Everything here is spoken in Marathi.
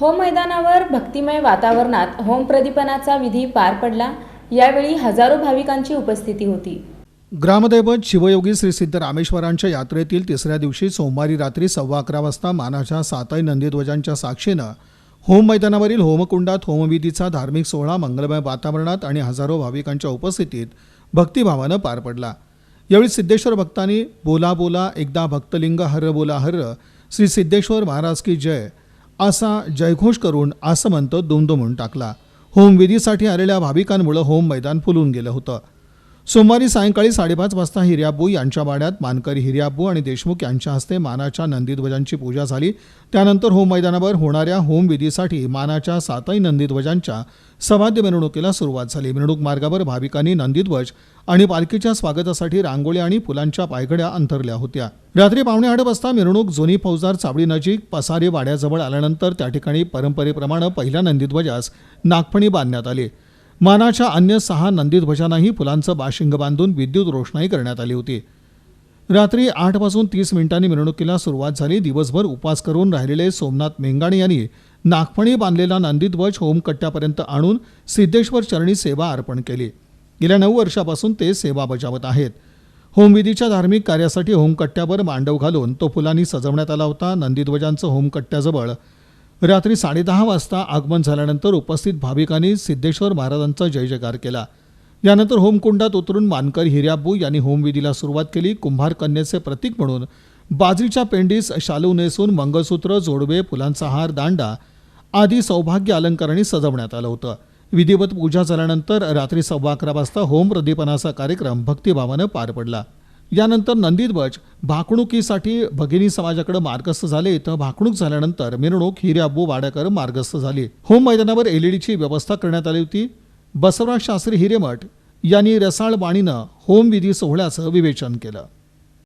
होम मैदानावर भक्तिमय वातावरणात होम प्रदीपनाचा विधी पार पडला. यावेळी हजारो भाविकांची उपस्थिती होती. ग्रामदैवत शिवयोगी श्री सिद्ध रामेश्वरांच्या यात्रेतील तिसऱ्या दिवशी सोमवारी रात्री सव्वा अकरा वाजता मानाच्या सातई नंदीध्वजांच्या साक्षीनं होम मैदानावरील होमकुंडात होमविधीचा धार्मिक सोहळा मंगलमय वातावरणात आणि हजारो भाविकांच्या उपस्थितीत भक्तिभावानं पार पडला. यावेळी सिद्धेश्वर भक्तांनी बोला बोला एकदा भक्तलिंग हर बोला हर्र श्री सिद्धेश्वर महाराज की जय असा जयघोष करून आसमंत दुमदुमून टाकला. होमविधीसाठी आलेल्या भाविकांमुळं होम मैदान फुलून गेलं होतं. सोमवारी सायंकाळी साडेपाच वाजता हिर्याबू यांच्या वाड्यात मानकरी हिर्याबू आणि देशमुख यांच्या हस्ते मानाच्या नंदीध्वजांची पूजा झाली. त्यानंतर होम मैदानावर होणाऱ्या होमविधीसाठी मानाच्या सातही नंदीध्वजांच्या सवाद्य मिरवणुकीला सुरुवात झाली. मिरवणूक मार्गावर भाविकांनी नंदीध्वज आणि पालखीच्या स्वागतासाठी रांगोळ्या आणि फुलांच्या पायघड्या अंतरल्या होत्या. रात्री पावणे आठ वाजता मिरवणूक जुनी फौजदार चावडी नजीक पसारी वाड्याजवळ आल्यानंतर त्या ठिकाणी परंपरेप्रमाणे पहिल्या नंदीध्वजास नागफणी बांधण्यात आली. मानाच्या अन्य सहा नंदीध्वजांनाही फुलांचं बाशिंग बांधून विद्युत रोषणाई करण्यात आली होती. रात्री आठ वाजून तीस मिनिटांनी मिरवणुकीला सुरुवात झाली. दिवसभर उपवास करून राहिलेले सोमनाथ मेंगाणे यांनी नागफणी बांधलेला नंदीध्वज होमकट्ट्यापर्यंत आणून सिद्धेश्वर चरणी सेवा अर्पण केली. गेल्या नऊ वर्षापासून ते सेवा बजावत आहेत. होमविधीच्या धार्मिक कार्यासाठी होमकट्ट्यावर मांडव घालून तो फुलांनी सजवण्यात आला होता. नंदीध्वजांचं होमकट्ट्याजवळ रात्री साडेदहा वाजता आगमन झाल्यानंतर उपस्थित भाविकांनी सिद्धेश्वर महाराजांचा जय जयकार केला. यानंतर होमकुंडात उतरून मानकर हिर्याबू यांनी होमविधीला सुरुवात केली. कुंभार कन्येचे प्रतीक म्हणून बाजरीच्या पेंडीस शालू नेसून मंगळसूत्र जोडवे फुलांचा हार दांडा आदी सौभाग्य अलंकारांनी सजवण्यात आलं होतं. विधिवत पूजा झाल्यानंतर रात्री सव्वा अकरा वाजता होम प्रदीपनाचा कार्यक्रम भक्तिभावानं पार पडला. यानंतर नंदीध्वज भाकणुकीसाठी भगिनी समाजाकडे मार्गस्थ झाले. तर भाकणूक झाल्यानंतर मिरवणूक हिऱ्याबू वाड्याकर मार्गस्थ झाली. होम मैदानावर एलईडीची व्यवस्था करण्यात आली होती. बसवराज शास्त्री हिरेमठ यांनी रसाळ बाणीनं होमविधी सोहळ्याचं विवेचन केलं.